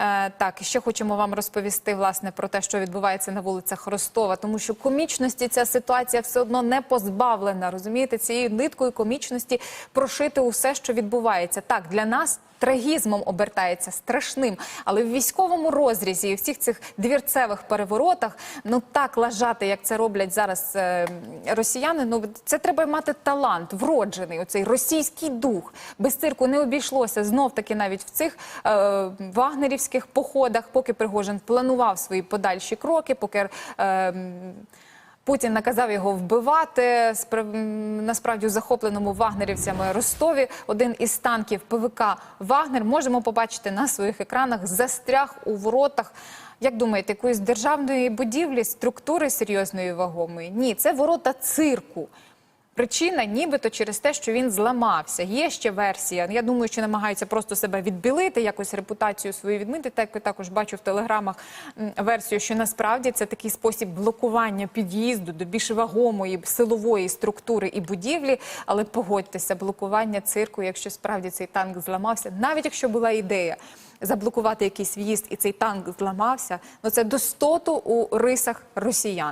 Е, так, ще хочемо вам розповісти власне про те, що відбувається на вулицях Ростова, тому що комічності ця ситуація все одно не позбавлена. Розумієте, цією ниткою комічності прошити усе, що відбувається. Так, для нас. Трагізмом обертається страшним, але в військовому розрізі і всіх цих двірцевих переворотах ну так лажати, як це роблять зараз е, росіяни. Ну це треба мати талант, вроджений оцей російський дух. Без цирку не обійшлося знов таки навіть в цих е, вагнерівських походах, поки Пригожин планував свої подальші кроки, поки. Е, Путін наказав його вбивати насправді захопленому вагнерівцями Ростові. Один із танків ПВК Вагнер можемо побачити на своїх екранах. Застряг у воротах. Як думаєте, якоїсь державної будівлі, структури серйозної вагомої? Ні, це ворота цирку. Причина нібито через те, що він зламався. Є ще версія. Я думаю, що намагаються просто себе відбілити, якось репутацію свою відмити. Так також бачу в телеграмах версію, що насправді це такий спосіб блокування під'їзду до більш вагомої силової структури і будівлі. Але погодьтеся, блокування цирку, якщо справді цей танк зламався, навіть якщо була ідея. Заблокувати якийсь в'їзд і цей танк зламався, ну це достоту у рисах росіян.